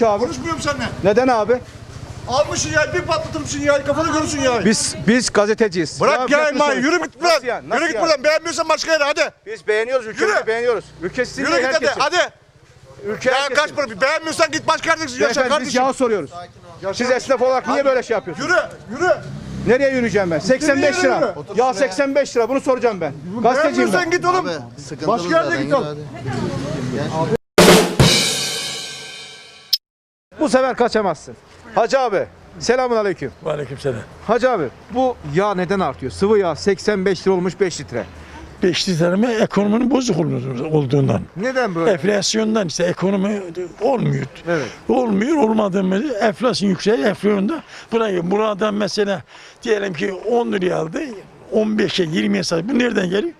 konuş abi. Konuşmuyorum seninle. Neden abi? Almışsın ya bir patlatmışsın ya kafanı görürsün ya. Biz biz gazeteciyiz. Bırak Ya, yaymayı yürü git buradan. Nasıl yani? Nasıl Yürü git yani? buradan beğenmiyorsan başka yere hadi. Biz beğeniyoruz ülkemizi Yürü. beğeniyoruz. Ülkesi Yürü git hadi hadi. Ülke Ya herkesin. kaç para beğenmiyorsan git başka yerde yaşa Beyefendi biz kardeşim. yağ soruyoruz. Siz esnaf olarak niye böyle şey yapıyorsunuz? Yürü yürü. Nereye yürüyeceğim ben? 85 Nereye lira. yürü? Ya 85 lira bunu soracağım ben. Gazeteciyim Beğenmiyorsan ben. git oğlum. Başka yerde git oğlum. Bu sefer kaçamazsın. Hacı abi selamun aleyküm. Aleykümselam. Hacı abi bu yağ neden artıyor? Sıvı yağ 85 lira olmuş 5 litre. Beş litreme ekonominin bozuk olduğu- olduğundan. Neden böyle? Enflasyondan işte ekonomi olmuyor. Evet. Olmuyor olmadığı müddetçe enflasyon yükseliyor. Enflasyonda buna buradan mesela diyelim ki 10 liraya aldı 15'e 20'ye satıyor. Bu nereden geliyor?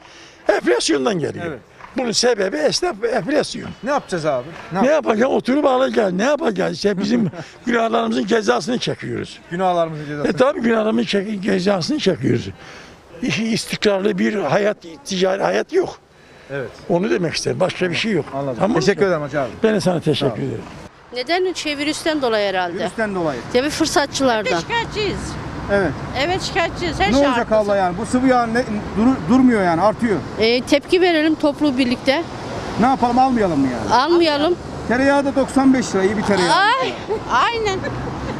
Enflasyondan geliyor. Evet. Bunun sebebi esnaf enflasyon. Ne yapacağız abi? Ne Ne yap- yapacağız? Oturup alacağız. Ne yapacağız? İşte bizim günahlarımızın cezasını çekiyoruz. Günahlarımızı cezası. E tabi günahlarımızın çek- cezasını çekiyoruz. İşi istikrarlı bir hayat, ticari hayat yok. Evet. Onu demek istedim. Başka bir şey yok. Anladım. Tamam? Teşekkür ederim abi. Ben de sana teşekkür ederim. Neden? Şey virüsten dolayı herhalde. Virüsten dolayı. Tabii fırsatçılardan. Şikayetçiyiz. Evet. Evet şikayetçiyiz. Her Ne şey olacak abla yani? Bu sıvı yağ ne, dur- durmuyor yani artıyor. Ee, tepki verelim toplu birlikte. Ne yapalım almayalım mı yani? Almayalım. Tereyağı da 95 lira iyi bir tereyağı. Ay, aynen.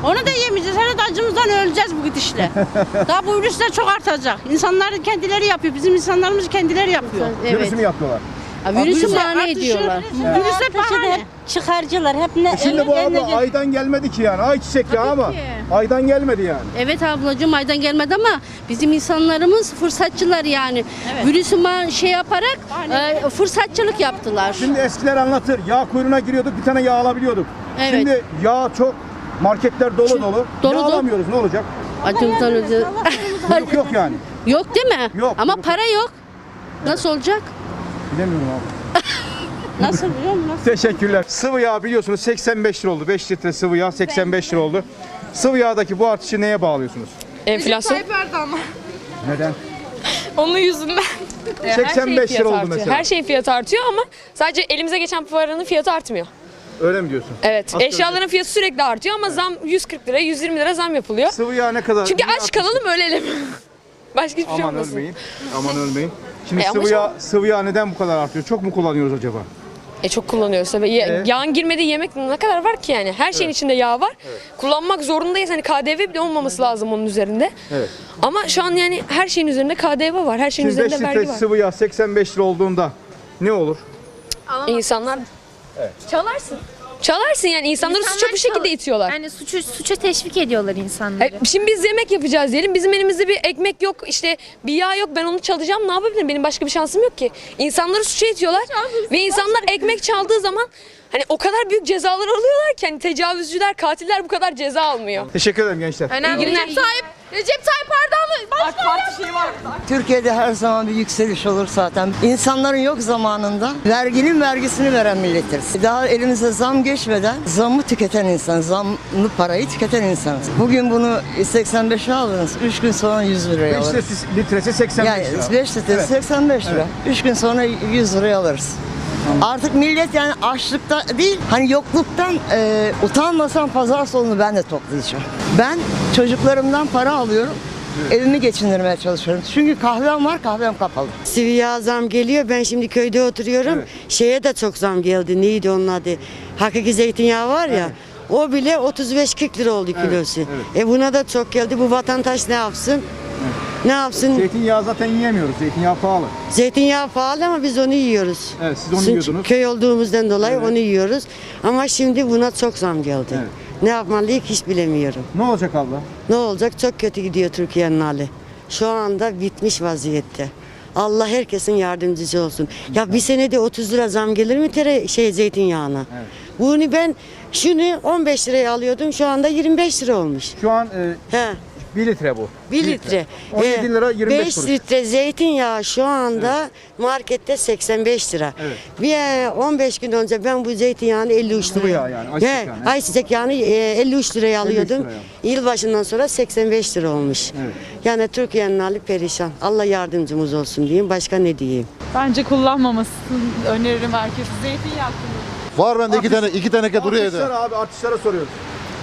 Onu da yemeyeceğiz. Herhalde acımızdan öleceğiz bu gidişle. Daha bu virüsler çok artacak. İnsanlar kendileri yapıyor. Bizim insanlarımız kendileri yapıyor. Evet. Virüsü mü yapıyorlar? Ha, virüsü bahane ediyorlar. Virüsler bahane. çıkarcılar hep ne Şimdi bu abla aydan gelmedi ki yani. Ay çiçek ya ama ki. aydan gelmedi yani. Evet ablacığım aydan gelmedi ama bizim insanlarımız fırsatçılar yani. Virüsü ma- şey yaparak e, fırsatçılık yaptılar. Şimdi eskiler anlatır. Yağ kuyruğuna giriyorduk bir tane yağ alabiliyorduk. Evet. Şimdi yağ çok marketler dolu dolu. dolu Yağ dolu. alamıyoruz ne olacak? Acımızdan öldü. Yok yok yani. yok değil mi? Yok. Ama para yok. Nasıl olacak? Bilemiyorum abi. Nasıl biliyor musun? Teşekkürler. Sıvı yağ biliyorsunuz 85 lira oldu. 5 litre sıvı yağ 85 lira oldu. Sıvı yağdaki bu artışı neye bağlıyorsunuz? Enflasyon. Neden? Onun yüzünden. 85 lira oldu mesela. Her şeyin fiyatı artıyor ama sadece elimize geçen paranın fiyatı artmıyor. Öyle mi diyorsun? Evet. Asgari eşyaların fiyatı sürekli artıyor ama zam 140 lira, 120 lira zam yapılıyor. Sıvı yağ ne kadar? Çünkü Niye aç artmış? kalalım ölelim. Başka hiçbir şey Aman olmasın. ölmeyin. Aman ölmeyin. Şimdi E ama sıvı yağ, sıvı yağ neden bu kadar artıyor? Çok mu kullanıyoruz acaba? E çok kullanıyoruz tabii. Ya- E? Yağın girmediği yemek ne kadar var ki yani? Her şeyin içinde yağ var. Kullanmak zorundayız. Hani KDV bile olmaması lazım onun üzerinde. Evet. Ama şu an yani her şeyin üzerinde KDV var. Her şeyin Şimdi 5 üzerinde litre vergi var. sıvı yağ 85 lira olduğunda ne olur? İnsanlar çalarsın. Çalarsın yani insanları suça bu şekilde itiyorlar. Yani suçu, suça teşvik ediyorlar insanları. E, Şimdi biz yemek yapacağız diyelim. Bizim elimizde bir ekmek yok, işte bir yağ yok. Ben onu çalacağım. Ne yapabilirim? Benim başka bir şansım yok ki. İnsanları suça itiyorlar. Ve insanlar ekmek çaldığı zaman hani o kadar büyük cezalar alıyorlar ki hani tecavüzcüler, katiller bu kadar ceza almıyor. Teşekkür ederim gençler. İyi günler. Recep Tayyip, Tayyip Erdoğan'ı Türkiye'de her zaman bir yükseliş olur zaten. İnsanların yok zamanında verginin vergisini veren milletiz. Daha elimize zam geçmeden zamı tüketen insan, zamlı parayı tüketen insanız. Bugün bunu 85'e aldınız, 3 gün sonra 100 liraya 5 alırız. litresi, litresi 85 Yani lira. 5 litre Evet. 85 lira. 3 gün sonra 100 liraya alırız. Artık millet yani açlıkta değil, hani yokluktan e, utanmasan pazar solunu ben de toplayacağım. Ben çocuklarımdan para alıyorum. Evimi geçindirmeye çalışıyorum. Çünkü kahvem var, kahvem kapalı. Sıvı yağ zam geliyor. Ben şimdi köyde oturuyorum. Şeye de çok zam geldi. Neydi onun adı? Hakiki zeytinyağı var ya. O bile 35-40 lira oldu kilosu. E buna da çok geldi. Bu vatandaş ne yapsın? Ne yapsın? Zeytinyağı zaten yiyemiyoruz. Zeytinyağı pahalı. Zeytinyağı pahalı ama biz onu yiyoruz. Evet siz onu Çünkü yiyordunuz. Köy olduğumuzdan dolayı Evet. onu yiyoruz. Ama şimdi buna çok zam geldi. Evet. Ne yapmalıyız hiç bilemiyorum. Ne olacak abla? Ne olacak? Çok kötü gidiyor Türkiye'nin hali. Şu anda bitmiş vaziyette. Allah herkesin yardımcısı olsun. Ya bir senede 30 lira zam gelir mi tere şey zeytinyağına? Bunu ben şunu 15 liraya alıyordum. Şu anda 25 lira olmuş. Şu an e, He. 1 litre bu. 1 litre. 17 lira 25 5 kuruş. litre zeytinyağı şu anda markette 85 lira. Evet. Bir e, 15 gün önce ben bu zeytinyağını 53 Sıvı liraya. yağ yani, ayçiçek He, yağı. ayçiçek yağını e, 53 liraya alıyordum. liraya. Yılbaşından sonra 85 lira olmuş. Evet. Yani Türkiye'nin hali perişan. Allah yardımcımız olsun diyeyim. Başka ne diyeyim? Bence kullanmamasını öneririm herkese. Zeytinyağı kullanın. Var bende iki tane iki teneke duruyor evde. Artışlar abi artışlara soruyoruz.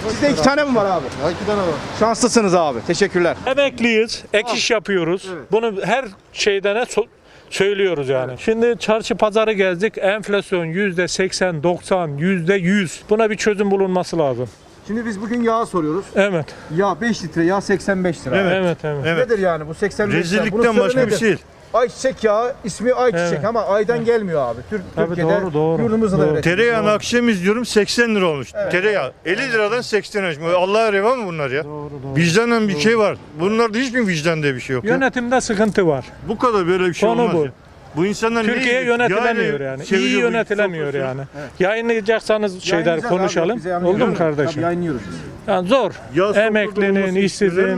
Sizde iki tane mi var abi? Ya iki tane var. Şanslısınız abi. Teşekkürler. Emekliyiz, ek iş yapıyoruz. Bunu her şeyden so- söylüyoruz yani. Şimdi çarşı pazarı gezdik. Enflasyon yüzde 80, 90, yüzde 100. Buna bir çözüm bulunması lazım. Şimdi biz bugün yağı soruyoruz. Evet. Yağ 5 litre, yağ 85 lira. Evet, evet. Nedir yani bu 85 lira? Bunun Rezillikten sırrı başka bir nedir? şey değil. Ayçiçek yağı ismi ayçiçek Evet. ama aydan gelmiyor abi. Türk, Tabii Türkiye'de doğru, doğru. yurdumuzda da Doğru. üretiliyor. Tereyağını akşam izliyorum 80 lira olmuş. Tereyağı 50 liradan 80 olmuş. Allah'a reva mı bunlar ya? Vicdanen bir şey var. Bunlarda hiçbir vicdan diye bir şey yok. ya. Yönetimde sıkıntı var. Bu kadar böyle bir şey Konu olmaz bu. ya. Bu insanlar Türkiye neyi- yönetilemiyor yani. İyi çeviriyor bu yönetilemiyor yani. Yayınlayacaksanız şeyler Yayınlayacağız abi, konuşalım. Oldu mu kardeşim? Tabii yayınlıyoruz. Yani zor. Ya sofrada Emeklinin, güzel mi işsizin ya?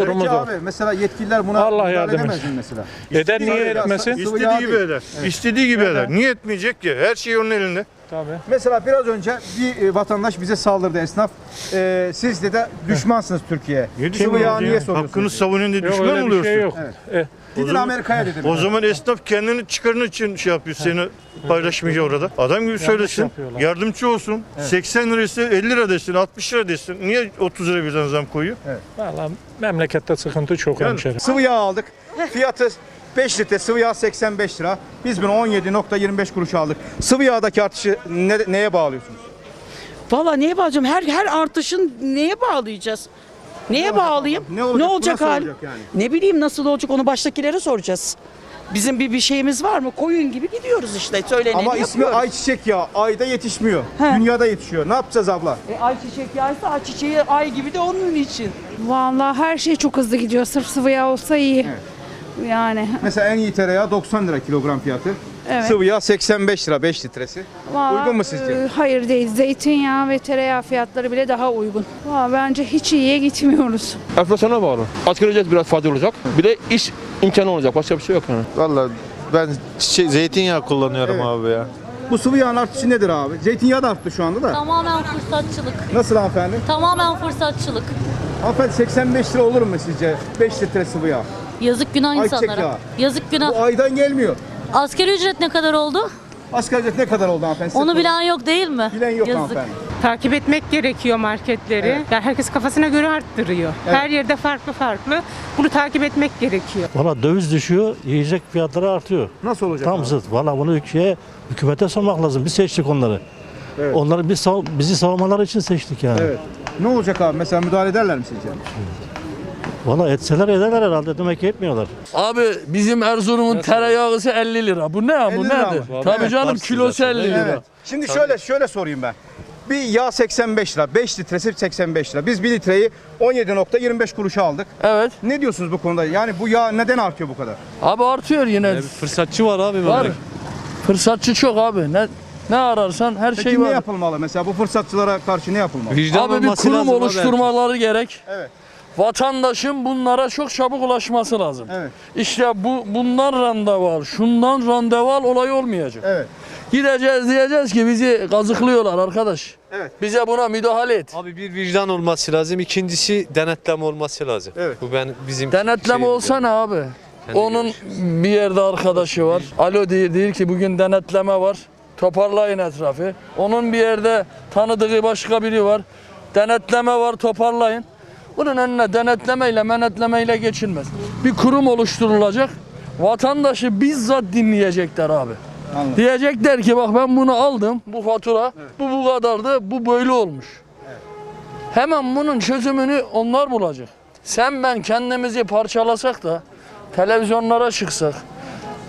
Durumu zor. abi mesela yetkililer buna Allah müdahale yardım edemez etsin. mi mesela? Eder niye etmesin? İstediği gibi eder. İstediği gibi eder. Niye etmeyecek ki? Her şey onun elinde. Tabii. Mesela biraz önce bir e, vatandaş bize saldırdı esnaf. E, siz de, de düşmansınız Türkiye'ye. Ne Sıvı düşünüyorsun yağı ya? niye soruyorsunuz? Hakkını savunan diye Yok düşman mı öyle bir oluyorsun? şey yok. Evet. E, Gidin Amerika'ya dedim. O zaman esnaf kendini çıkarını için şey yapıyor seni paylaşmayacak orada. Adam gibi söylesin. Yardımcı olsun. 80 lira ise 50 lira desin, 60 lira desin. Niye 30 lira birden zam koyuyor? Vallahi memlekette sıkıntı çok Yani- hemşerim. Sıvı yağ aldık. Fiyatı 5 litre sıvı yağ 85 lira. Biz bunu 17.25 kuruş aldık. Sıvı yağdaki artışı ne- neye bağlıyorsunuz? Valla neye bağlayacağım? Her her artışın neye bağlayacağız? Neye bağlayayım? Ne olacak? Nasıl hal? olacak yani? Ne bileyim nasıl olacak onu baştakilere soracağız. Bizim bir bir şeyimiz var mı? Koyun gibi gidiyoruz işte. Söyleneni Ama ismi yapıyoruz. ayçiçek yağı. Ayda yetişmiyor. He. Dünyada yetişiyor. Ne yapacağız abla? E, ayçiçek yağsa ayçiçeği ay gibi de onun için. Vallahi her şey çok hızlı gidiyor. Sırf sıvı yağ olsa iyi. Yani. Mesela en iyi tereyağı 90 lira kilogram fiyatı. Evet. Sıvı yağ 85 lira 5 litresi. Vallahi, Uygun mu sizce? e, hayır değil. Zeytinyağı ve tereyağı fiyatları bile daha uygun. Vallahi bence hiç iyiye gitmiyoruz. Enflasyona bağlı. Asgari ücret biraz fazla olacak. Bir de iş imkanı olacak. Başka bir şey yok yani. Valla ben şey, zeytinyağı kullanıyorum Evet. abi ya. Bu sıvı yağın artışı nedir abi? Zeytinyağı da arttı şu anda da. Tamamen fırsatçılık. Nasıl hanımefendi? Tamamen fırsatçılık. Hanımefendi 85 lira olur mu sizce 5 litre sıvı yağ? Yazık günah insanlara. Yazık günah. Bu aydan gelmiyor. Asgari ücret ne kadar oldu? Asgari ücret ne kadar oldu hanımefendi? Size Onu sorayım. bilen yok değil mi? Bilen yok Yazık. hanımefendi. Takip etmek gerekiyor marketleri. Evet. Yani herkes kafasına göre arttırıyor. Evet. Her yerde farklı farklı. Bunu takip etmek gerekiyor. Valla döviz düşüyor, yiyecek fiyatları artıyor. Nasıl olacak Tam abi? zıt. Valla bunu ülkeye, hükümete sormak lazım. Biz seçtik onları. Evet. Onları biz sav- bizi savunmaları için seçtik yani. Evet. Ne olacak abi? Mesela müdahale ederler mi sizce? Valla etseler ederler herhalde. Demek ki etmiyorlar. Abi bizim Erzurum'un tereyağısı 50 lira. Bu ne ya? 50 Bu lira nedir? mı? Tabii Evet, canım kilosu 50 lira. Evet. Şimdi şöyle şöyle sorayım ben. Bir yağ 85 lira, 5 litresi 85 lira. Biz 1 litreyi 17.25 kuruşa aldık. Evet. Ne diyorsunuz bu konuda? Yani bu yağ neden artıyor bu kadar? Abi artıyor yine. Fırsatçı var abi. Var. Fırsatçı çok abi. Ne ne ararsan her Peki şey ne var. yapılmalı mesela bu fırsatçılara karşı ne yapılmalı? Abi bir kurum oluşturmaları gerek. Evet. Vatandaşın bunlara çok çabuk ulaşması lazım. Evet. İşte bu bundan randevu al, şundan randevu al olay olmayacak. Evet. Gideceğiz diyeceğiz ki bizi kazıklıyorlar arkadaş. Evet. Bize buna müdahale et. Abi bir vicdan olması lazım. İkincisi denetleme olması lazım. Evet. Bu ben bizim Denetleme olsa ne abi? Onun bir yerde arkadaşı var. Alo diyor, diyor ki bugün denetleme var. Toparlayın etrafı. Onun bir yerde tanıdığı başka biri var. Denetleme var toparlayın. Bunun önüne denetlemeyle menetlemeyle geçilmez. Bir kurum oluşturulacak. Vatandaşı bizzat dinleyecekler abi. Anladım. Diyecekler ki bak ben bunu aldım. Bu fatura. Bu bu kadardı. Bu böyle olmuş. Hemen bunun çözümünü onlar bulacak. Sen ben kendimizi parçalasak da televizyonlara çıksak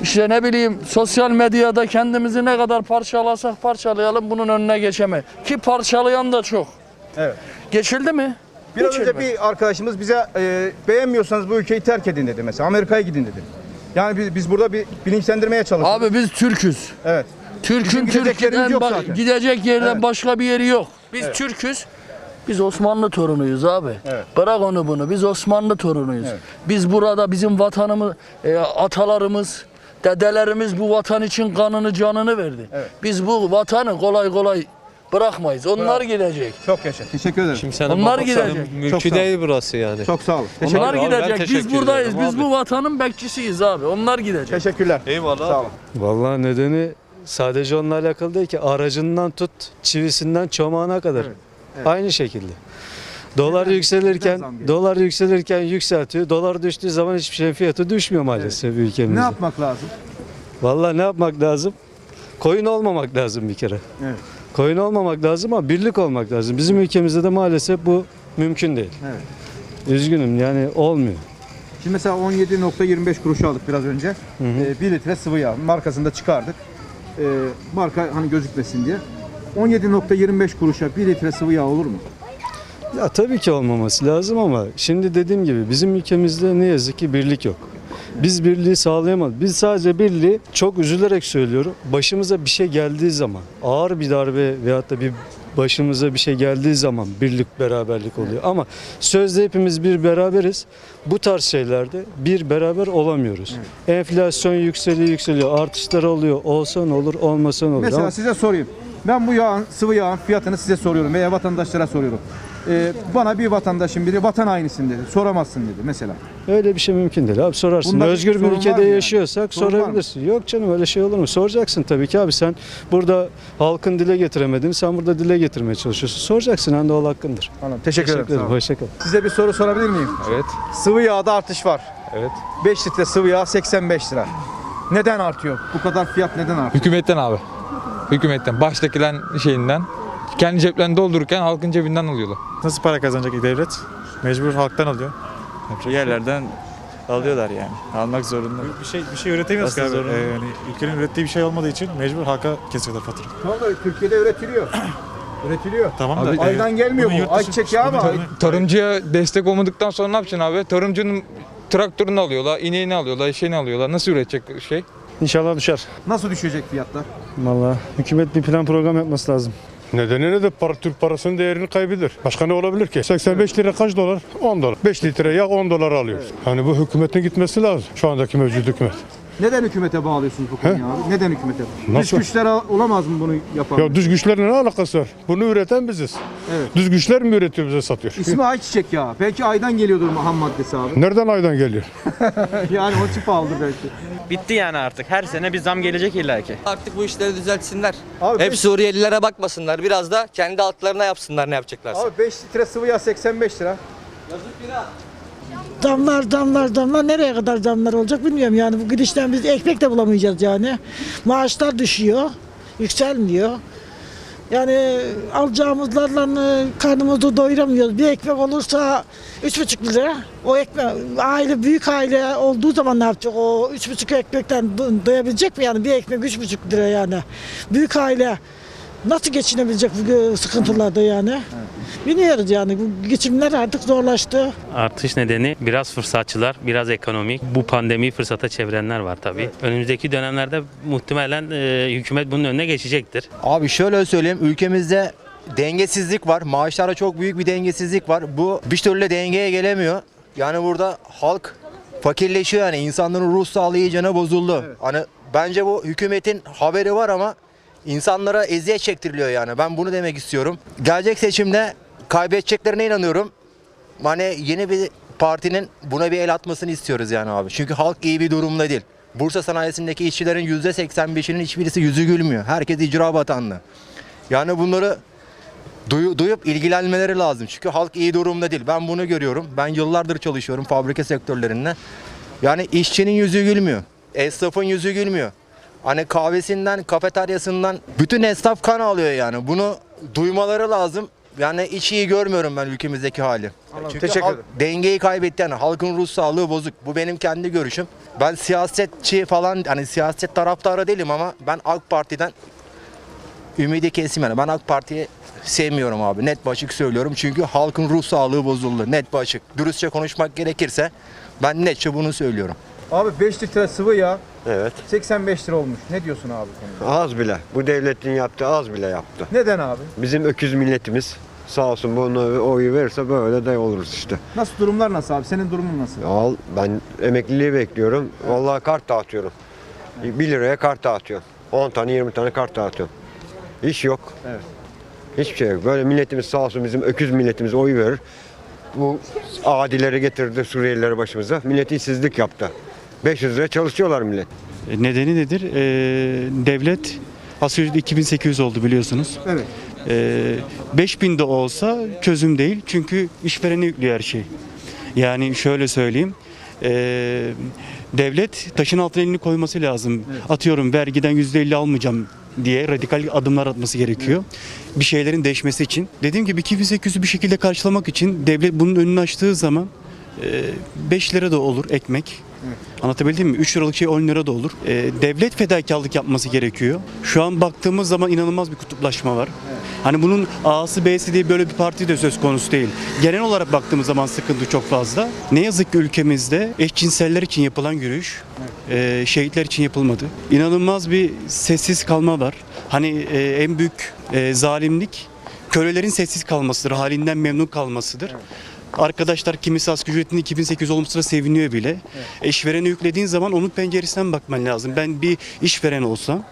işte ne bileyim sosyal medyada kendimizi ne kadar parçalasak parçalayalım bunun önüne geçeme. Ki parçalayan da çok. Evet. Geçildi mi? Biraz önce Geçilmez. bir arkadaşımız bize e, beğenmiyorsanız bu ülkeyi terk edin dedi mesela. Amerika'ya gidin dedi. Yani biz, biz burada bir bilinçlendirmeye çalışıyoruz. Abi biz Türk'üz. Evet. Türk'ün Bizim gidecek yerimiz Türk'ünden yok zaten. gidecek yerden Evet. başka bir yeri yok. Biz Evet. Türk'üz. Biz Osmanlı torunuyuz abi. Evet. Bırak onu bunu. Biz Osmanlı torunuyuz. Evet. Biz burada bizim vatanımız, e, atalarımız, dedelerimiz bu vatan için kanını canını verdi. Evet. Biz bu vatanı kolay kolay bırakmayız. Onlar gidecek. Çok yaşa. Teşekkür ederim. Kimsenin Onlar babasının gidecek. Çok mülkü sağ ol. değil burası yani. Çok sağ olun. Teşekkür, Onlar abi, ben gidecek. Biz teşekkür buradayız. ederim Biz abi. bu vatanın bekçisiyiz abi. Onlar gidecek. Teşekkürler. Eyvallah. Sağ olun. Vallahi nedeni sadece onunla alakalı değil ki aracından tut çivisinden çomağına kadar. evet. Aynı şekilde. Dolar yükselirken neden zam geliyor? dolar yükselirken yükseltiyor. Dolar düştüğü zaman hiçbir şeyin fiyatı düşmüyor maalesef ülkemizde. Ne yapmak lazım? Vallahi ne yapmak lazım? Koyun olmamak lazım bir kere. Evet. Koyun olmamak lazım ama birlik olmak lazım. Bizim ülkemizde de maalesef bu mümkün değil. Evet. Üzgünüm yani olmuyor. Şimdi mesela 17.25 kuruş aldık biraz önce. hı. 1 litre sıvı yağ markasını da çıkardık. Ee, marka hani gözükmesin diye. 17.25 kuruşa 1 litre sıvı yağ olur mu? Ya tabii ki olmaması lazım ama şimdi dediğim gibi bizim ülkemizde ne yazık ki birlik yok. Biz birliği sağlayamadık. Biz sadece birliği çok üzülerek söylüyorum. Başımıza bir şey geldiği zaman, ağır bir darbe veyahut da bir başımıza bir şey geldiği zaman birlik beraberlik oluyor. Ama sözde hepimiz bir beraberiz. Bu tarz şeylerde bir beraber olamıyoruz. Enflasyon yükseliyor yükseliyor. Artışlar oluyor. Olsa ne olur olmasa ne olur. Mesela Ama- size sorayım. Ben bu yağın, sıvı yağın fiyatını size soruyorum veya vatandaşlara soruyorum. Ee, bana bir vatandaşın biri vatan hainisin dedi. Soramazsın dedi mesela. Öyle bir şey mümkün değil abi sorarsın. Bunda Özgür bir sorun var ülkede mı yani? yaşıyorsak Sorun var mı? sorabilirsin. Yok canım öyle şey olur mu? Soracaksın tabii ki abi sen burada halkın dile getiremediğini sen burada dile getirmeye çalışıyorsun. Soracaksın hani doğal hakkındır. Anladım. Teşekkür, ederim. sağ olun. Hoşça kal. Size bir soru sorabilir miyim? Evet. Sıvı yağda artış var. Evet. 5 litre sıvı yağ 85 lira. Neden artıyor? Bu kadar fiyat neden artıyor? Hükümetten abi. Hükümetten. Baştakilen şeyinden. Kendi ceplerini doldururken halkın cebinden alıyorlar. Nasıl para kazanacak devlet? Mecbur halktan alıyor. Yerlerden alıyorlar yani. Almak zorunda. Bir şey bir şey üretemiyoruz Nasıl abi. Ee, yani ülkenin ürettiği bir şey olmadığı için mecbur halka kesiyorlar fatura. Tamam da Türkiye'de üretiliyor. üretiliyor. Tamam da Abi, Aydan gelmiyor bunu bu. yurt dışı- Ayçiçek yağı mı? Tarımcıya destek olmadıktan sonra ne yapacaksın abi? Tarımcının traktörünü alıyorlar, ineğini alıyorlar, şeyini alıyorlar. Nasıl üretecek şey? İnşallah düşer. Nasıl düşecek fiyatlar? Vallahi hükümet bir plan program yapması lazım. Nedeni ne de para, Türk parasının değerini kaybeder. Başka ne olabilir ki? 85 lira kaç dolar? 10 dolar. 5 litre yağ 10 dolar alıyoruz. Hani bu hükümetin gitmesi lazım. Şu andaki mevcut hükümet. Neden hükümete bağlıyorsunuz bu konuyu abi? Neden hükümete? Dış Nasıl? güçler olamaz mı bunu yapan? Ya düz güçlerle ne alakası var? Bunu üreten biziz. Evet. Düz güçler mi üretiyor bize satıyor? İsmi ayçiçek yağı. Belki aydan geliyordur ham maddesi abi. Nereden aydan geliyor? yani o çift aldı belki. Bitti yani artık. Her sene bir zam gelecek illaki. Artık bu işleri düzeltsinler. Abi Hep beş- Suriyelilere bakmasınlar. Biraz da kendi halklarına yapsınlar ne yapacaklarsa. Abi 5 litre sıvı yağ 85 lira. Damlar damlar damlar nereye kadar damlar olacak bilmiyorum yani bu gidişten biz ekmek de bulamayacağız yani. Maaşlar düşüyor, yükselmiyor. Yani alacağımızlarla e, karnımızı doyuramıyoruz. Bir ekmek olursa üç buçuk lira. O ekmek aile büyük aile olduğu zaman ne yapacak? O üç buçuk ekmekten do- doyabilecek mi yani? Bir ekmek üç buçuk lira yani. Büyük aile nasıl geçinebilecek bu sıkıntılarda yani? Bilmiyoruz yani bu geçimler artık zorlaştı. Artış nedeni biraz fırsatçılar, biraz ekonomik. Bu pandemiyi fırsata çevirenler var tabii. Önümüzdeki dönemlerde muhtemelen e, hükümet bunun önüne geçecektir. Abi şöyle söyleyeyim ülkemizde dengesizlik var. Maaşlarda çok büyük bir dengesizlik var. Bu bir türlü dengeye gelemiyor. Yani burada halk fakirleşiyor yani insanların ruh sağlığı iyicene bozuldu. Hani bence bu hükümetin haberi var ama insanlara eziyet çektiriliyor yani. Ben bunu demek istiyorum. Gelecek seçimde kaybedeceklerine inanıyorum. Hani yeni bir partinin buna bir el atmasını istiyoruz yani abi. Çünkü halk iyi bir durumda değil. Bursa sanayisindeki işçilerin %85'inin hiçbirisi yüzü gülmüyor. Herkes icra batanlı. Yani bunları duyu- duyup ilgilenmeleri lazım. Çünkü halk iyi durumda değil. Ben bunu görüyorum. Ben yıllardır çalışıyorum fabrika sektörlerinde. Yani işçinin yüzü gülmüyor. Esnafın yüzü gülmüyor. Hani kahvesinden, kafeteryasından bütün esnaf kan alıyor yani. Bunu duymaları lazım. Yani hiç iyi görmüyorum ben ülkemizdeki hali. Çünkü Teşekkür halk ederim. dengeyi kaybetti yani halkın ruh sağlığı bozuk. Bu benim kendi görüşüm. Ben siyasetçi falan hani siyaset taraftarı değilim ama ben AK Parti'den ümidi kesim yani. Ben AK Parti'yi sevmiyorum abi. Net başık söylüyorum. Çünkü halkın ruh sağlığı bozuldu. Net başık. Dürüstçe konuşmak gerekirse ben netçe bunu söylüyorum. Abi 5 litre sıvı yağ Evet. 85 lira olmuş. Ne diyorsun abi konuda? Az bile. Bu devletin yaptığı az bile yaptı. Neden abi? Bizim öküz milletimiz sağ olsun bunu oyu verirse böyle de oluruz işte. Nasıl durumlar nasıl abi? Senin durumun nasıl? Al ben emekliliği bekliyorum. Vallahi kart dağıtıyorum. 1 liraya kart dağıtıyorum. 10 tane 20 tane kart dağıtıyorum. İş yok. Evet. Hiçbir şey yok. Böyle milletimiz sağ olsun bizim öküz milletimiz oy verir. Bu adileri getirdi Suriyelileri başımıza. Millet işsizlik yaptı. 500 lira çalışıyorlar millet. Nedeni nedir? Ee, devlet Asgari ücret 2800 oldu biliyorsunuz. Evet. Ee, 5000 de olsa çözüm değil. Çünkü işverene yüklüyor her şey. Yani şöyle söyleyeyim. ee, devlet taşın altına elini koyması lazım. Atıyorum vergiden %50 almayacağım diye radikal adımlar atması gerekiyor. Bir şeylerin değişmesi için. Dediğim gibi 2800'ü bir şekilde karşılamak için devlet bunun önünü açtığı zaman 5 lira da olur ekmek. Anlatabildim mi? 3 liralık şey 10 lira da olur. Ee, devlet fedakarlık yapması gerekiyor. Şu an baktığımız zaman inanılmaz bir kutuplaşma var. Hani bunun A'sı B'si diye böyle bir parti de söz konusu değil. Genel olarak baktığımız zaman sıkıntı çok fazla. Ne yazık ki ülkemizde eşcinseller için yapılan yürüyüş e, şehitler için yapılmadı. İnanılmaz bir sessiz kalma var. Hani e, en büyük e, zalimlik kölelerin sessiz kalmasıdır, halinden memnun kalmasıdır. Arkadaşlar kimisi asgari ücretin 2800 olmasına seviniyor bile. İşverene yüklediğin zaman onun penceresinden bakman lazım. Ben bir işveren olsam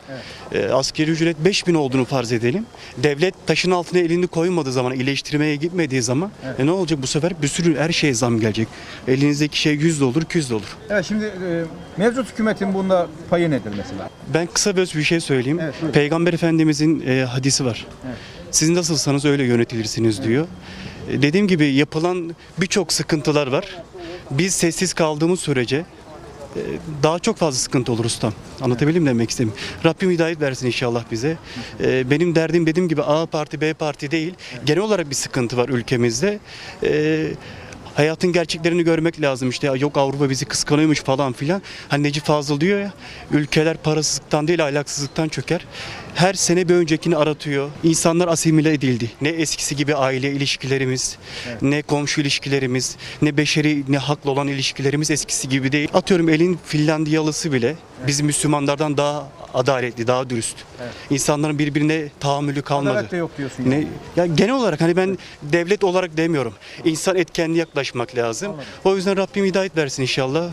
e, asgari ücret 5000 olduğunu farz edelim. Devlet taşın altına elini koymadığı zaman, iyileştirmeye gitmediği zaman e, ne olacak bu sefer? Bir sürü her şeye zam gelecek. Elinizdeki şey 100 de olur, 200 de olur. Evet şimdi e, mevcut hükümetin bunda payı nedir mesela? Ben kısa bir bir şey söyleyeyim. Peygamber Efendimizin e, hadisi var. Siz nasılsanız öyle yönetilirsiniz diyor. Dediğim gibi yapılan birçok sıkıntılar var. Biz sessiz kaldığımız sürece e, daha çok fazla sıkıntı olur ustam. Anlatabildim demek istedim. Rabbim hidayet versin inşallah bize. E, benim derdim dediğim gibi A parti B parti değil. Genel olarak bir sıkıntı var ülkemizde. E, hayatın gerçeklerini görmek lazım işte yok Avrupa bizi kıskanıyormuş falan filan. Hani Necip Fazıl diyor ya ülkeler parasızlıktan değil ahlaksızlıktan çöker. Her sene bir öncekini aratıyor. İnsanlar asimile edildi. Ne eskisi gibi aile ilişkilerimiz, ne komşu ilişkilerimiz, ne beşeri ne haklı olan ilişkilerimiz eskisi gibi değil. Atıyorum elin Finlandiyalısı bile bizim Müslümanlardan daha adaletli, daha dürüst. İnsanların birbirine tahammülü kalmadı. Adalet de yok diyorsun Ne, yani. ya genel olarak hani ben devlet olarak demiyorum. İnsan etkenli yaklaşmak lazım. O yüzden Rabbim hidayet versin inşallah.